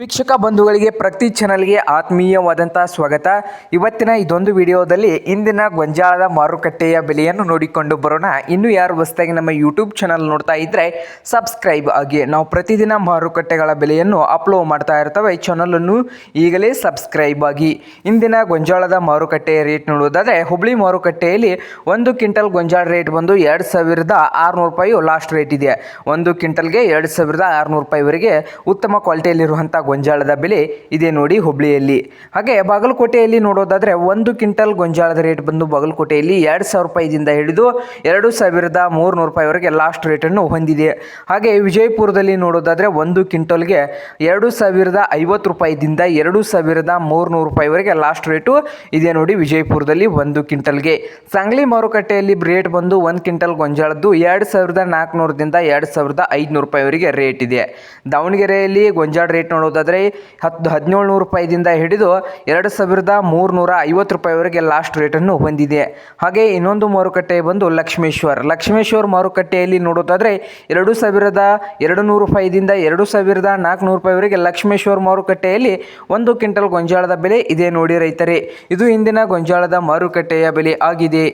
ವೀಕ್ಷಕ ಬಂಧುಗಳಿಗೆ ಪ್ರತಿ ಚಾನಲ್ಗೆ ಆತ್ಮೀಯವಾದಂಥ ಸ್ವಾಗತ. ಇವತ್ತಿನ ಇದೊಂದು ವಿಡಿಯೋದಲ್ಲಿ ಇಂದಿನ ಗೊಂಜಾಳದ ಮಾರುಕಟ್ಟೆಯ ಬೆಲೆಯನ್ನು ನೋಡಿಕೊಂಡು ಬರೋಣ. ಇನ್ನು ಯಾರು ಹೊಸದಾಗಿ ನಮ್ಮ ಯೂಟ್ಯೂಬ್ ಚಾನಲ್ ನೋಡ್ತಾ ಇದ್ದರೆ ಸಬ್ಸ್ಕ್ರೈಬ್ ಆಗಿ. ನಾವು ಪ್ರತಿದಿನ ಮಾರುಕಟ್ಟೆಗಳ ಬೆಲೆಯನ್ನು ಅಪ್ಲೋಡ್ ಮಾಡ್ತಾ ಇರ್ತವೆ. ಚಾನಲನ್ನು ಈಗಲೇ ಸಬ್ಸ್ಕ್ರೈಬ್ ಆಗಿ. ಇಂದಿನ ಗೊಂಜಾಳದ ಮಾರುಕಟ್ಟೆಯ ರೇಟ್ ನೋಡುವುದಾದರೆ, ಹುಬ್ಳಿ ಮಾರುಕಟ್ಟೆಯಲ್ಲಿ ಒಂದು ಕ್ವಿಂಟಲ್ ಗೊಂಜಾಳ ರೇಟ್ ಬಂದು ಎರಡು ಸಾವಿರದ ಆರುನೂರು ರೂಪಾಯಿ ಲಾಸ್ಟ್ ರೇಟ್ ಇದೆ. ಒಂದು ಕ್ವಿಂಟಲ್ಗೆ ಎರಡು ಸಾವಿರದ ಆರುನೂರು ರೂಪಾಯಿವರೆಗೆ ಉತ್ತಮ ಕ್ವಾಲಿಟಿಯಲ್ಲಿರುವಂಥ ಗೊಂಜಾಳದ ಬೆಲೆ ಇದೆ ನೋಡಿ ಹುಬ್ಳಿಯಲ್ಲಿ. ಹಾಗೆ ಬಾಗಲಕೋಟೆಯಲ್ಲಿ ನೋಡೋದಾದರೆ ಒಂದು ಕ್ವಿಂಟಲ್ ಗೊಂಜಾಳದ ರೇಟ್ ಬಂದು ಬಾಗಲಕೋಟೆಯಲ್ಲಿ ಎರಡು ಸಾವಿರ ರೂಪಾಯಿದಿಂದ ಹಿಡಿದು ಎರಡು ಸಾವಿರದ ಮೂರುನೂರು ರೂಪಾಯಿವರೆಗೆ ಲಾಸ್ಟ್ ರೇಟನ್ನು ಹೊಂದಿದೆ. ಹಾಗೆ ವಿಜಯಪುರದಲ್ಲಿ ನೋಡೋದಾದರೆ ಒಂದು ಕ್ವಿಂಟಲ್ಗೆ ಎರಡು ಸಾವಿರದ ಐವತ್ತು ರೂಪಾಯಿದಿಂದ ಎರಡು ಸಾವಿರದ ಮೂರುನೂರು ರೂಪಾಯಿವರೆಗೆ ಲಾಸ್ಟ್ ರೇಟು ಇದೆ ನೋಡಿ ವಿಜಯಪುರದಲ್ಲಿ ಒಂದು ಕ್ವಿಂಟಲ್ಗೆ. ಸಂಗ್ಲಿ ಮಾರುಕಟ್ಟೆಯಲ್ಲಿ ರೇಟ್ ಬಂದು ಒಂದು ಕ್ವಿಂಟಲ್ ಗೊಂಜಾಳದ್ದು ಎರಡು ಸಾವಿರದ ನಾಲ್ಕುನೂರದಿಂದ ಎರಡು ಸಾವಿರದ ಐದುನೂರು ರೂಪಾಯಿವರೆಗೆ ರೇಟ್ ಇದೆ. ದಾವಣಗೆರೆಯಲ್ಲಿ ಗೊಂಜಾಳ ರೇಟ್ ನೋಡೋದಾದರೆ ಹತ್ತು ಹದಿನೇಳು ನೂರು ರೂಪಾಯಿದಿಂದ ಹಿಡಿದು ಎರಡು ಸಾವಿರದ ಮೂರುನೂರ ಐವತ್ತು ರೂಪಾಯಿವರೆಗೆ ಲಾಸ್ಟ್ ರೇಟನ್ನು ಹೊಂದಿದೆ. ಹಾಗೆ ಇನ್ನೊಂದು ಮಾರುಕಟ್ಟೆ ಬಂದು ಲಕ್ಷ್ಮೇಶ್ವರ್. ಲಕ್ಷ್ಮೇಶ್ವರ್ ಮಾರುಕಟ್ಟೆಯಲ್ಲಿ ನೋಡೋದಾದರೆ ಎರಡು ಸಾವಿರದ ಎರಡು ನೂರು ರೂಪಾಯಿದಿಂದ ಎರಡು ಸಾವಿರದ ನಾಲ್ಕುನೂರು ರೂಪಾಯಿವರೆಗೆ ಲಕ್ಷ್ಮೇಶ್ವರ್ ಮಾರುಕಟ್ಟೆಯಲ್ಲಿ ಒಂದು ಕ್ವಿಂಟಲ್ ಗೊಂಜಾಳದ ಬೆಲೆ ಇದೆ ನೋಡಿ ರೈತರೇ. ಇದು ಇಂದಿನ ಗೊಂಜಾಳದ ಮಾರುಕಟ್ಟೆಯ ಬೆಲೆ ಆಗಿದೆ.